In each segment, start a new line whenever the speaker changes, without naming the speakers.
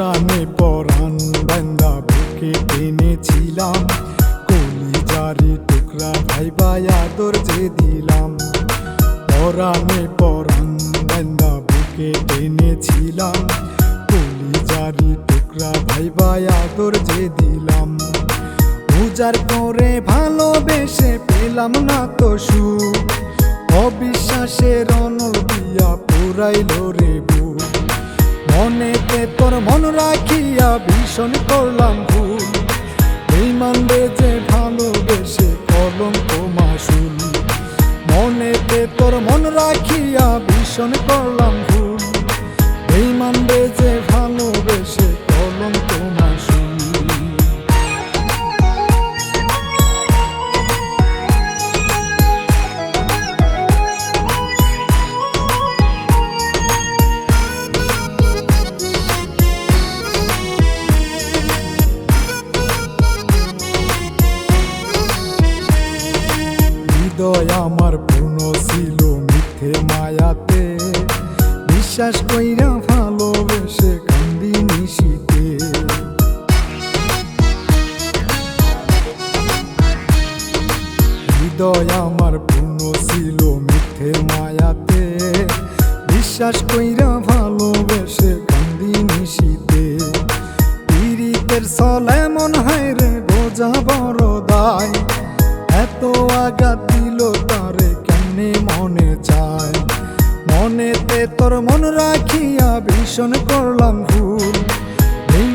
প্রাণে পরাণ বান্দা বুকে এনেছিলাম। কলিজারি টুকরা ভাই আদর যে দিলাম। পরাণে পরাণ বান্দা বুকে এনেছিলাম। কলিজারি টুকরা ভাই আদর যে দিলাম। পূজার পরে ভালোবেসে পেলাম না তো সুখ। অবিশ্বাসের অনল দিয়া পুরাইল রে বু মনেতে তোর মন রাখিয়া ভীষণ করলাম ভুল। এই মানবে যে ভালোবেসে কলঙ্ক মাসুল। মনেতে তোর মন রাখিয়া ভীষণ করলাম ভুল। এই মানবে যে ভালোবেসে কলঙ্ক মাসুল। হৃদয় আমার পূর্ণ ছিল মিথ্যে মায়াতে। বিশ্বাস কইরা ভালোবেসে কান্দি নিশিতে। হৃদয় আমার পূর্ণ ছিল মিথ্যে মায়াতে। বিশ্বাস কইরা ভালোবেসে কান্দি নিশিতে। পীড়িতের সলে মন হয় রে, বোঝা বড় দায়। এত আঘাত দিল তারে কেমনে মনে চায়? মনেতে তোর মন রাখিয়া ভীষণ করলাম ভুল।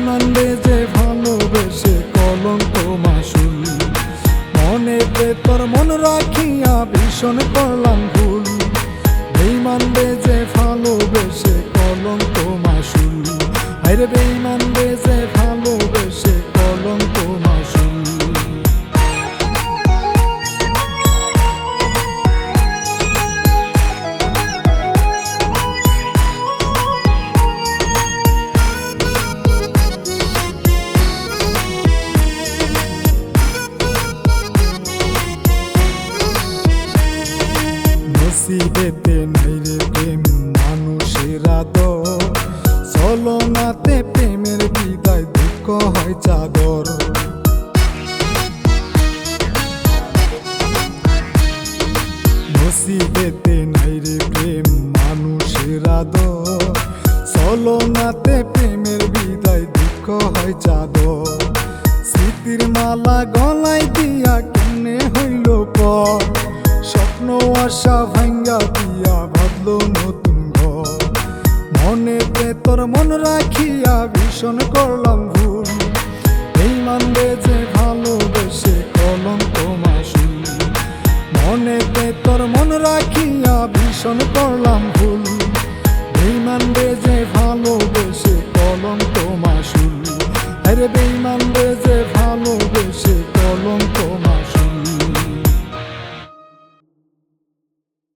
মানলে যে ভালোবেসে কলঙ্ক মাসুল মনেতে তোর মন রাখিয়া ভীষণ করলাম ভুল। মানলে যে ভালোবেসে কলঙ্ক মাসুল আরে বেইমানলে নসিবেতে নাই রে প্রেম মানুষের আদর চলনাতে প্রেমের বিদায় দুঃখ হয় চাদর নসিবেতে নাই রে প্রেম মানুষের আদর চলনাতে প্রেমের বিদায় দুঃখ হয় চাদর স্মৃতির মালা গলায় দিয়া কেমনে হইল পর স্বপ্ন আশা ভাঙ্গা পিয়া নতুন ঘর। মনে তোর মন রাখিয়া ভীষণ করলাম ভুল। এই মানবে যে ভালোবেসে কলঙ্ক মাসুল মনে তোর মন রাখিয়া ভীষণ করলাম ভুল। বেইমান রে ভালোবেসে কলঙ্ক মাসুল আরে বেইমান বেজে যে